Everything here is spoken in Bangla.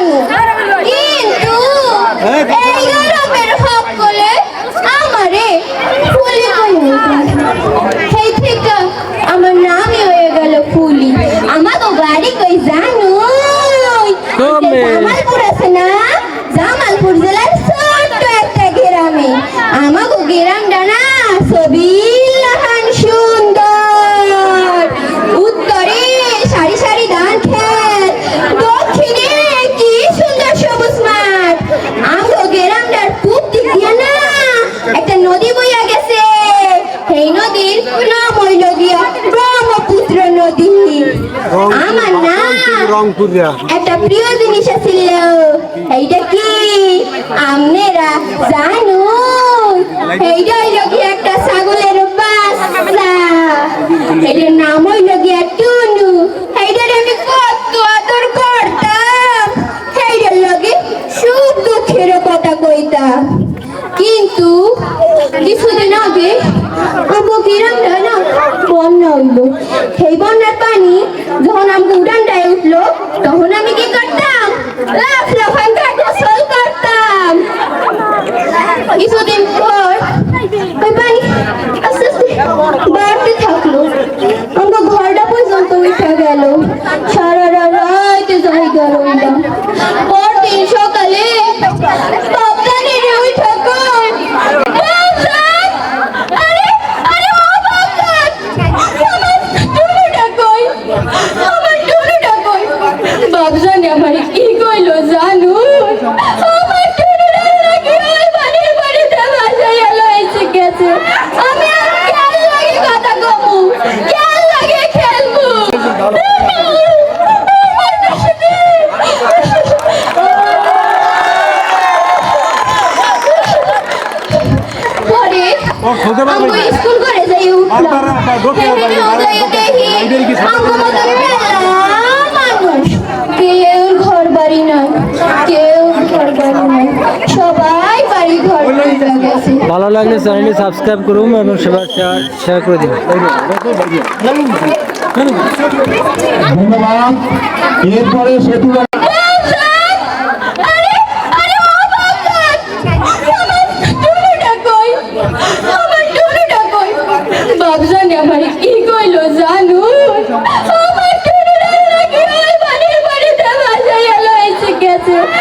五 নাম হইল গিয়া ব্রহ্মপুত্র নদী। আমার না রংপুরিয়া। একটা প্রিয় জিনিস ছিল এইটা কি? আপনারা জানুন এইটা হইল কি একটা ছাগলের বাচ্চা। এটার নাম হইল গিয়া টুনু এইটার আমি কত আদর করতাম। এইটার লগে সুখ দুঃখের কথা কইতাম। কিন্তু কিছুদিন আগে আবু কিরমটা না বন্যা হইল সেই বন্যার পানি যখন আমাকে উড়ানটায় উঠল, তখন আমি কি করতাম? লাফ লাফাঙ্গা গোসল করতাম। কিছুদিন পর বাড়তে থাকল। আমার ঘরটা পর্যন্ত উঠে গেল। সারা রাত জায়গা রইলাম আমগো মতো করে? মেলা মানুষ কেউ ঘর বাড়ি নাই কেউ ঘর বাড়ি নাই। সবাই বাড়ি ঘর গেছে। ভালো লাগলে চ্যানেলটি সাবস্ক্রাইব করুন এবং সবার শেয়ার শেয়ার করে দিন। ধন্যবাদ। এরপরে সেতু আমার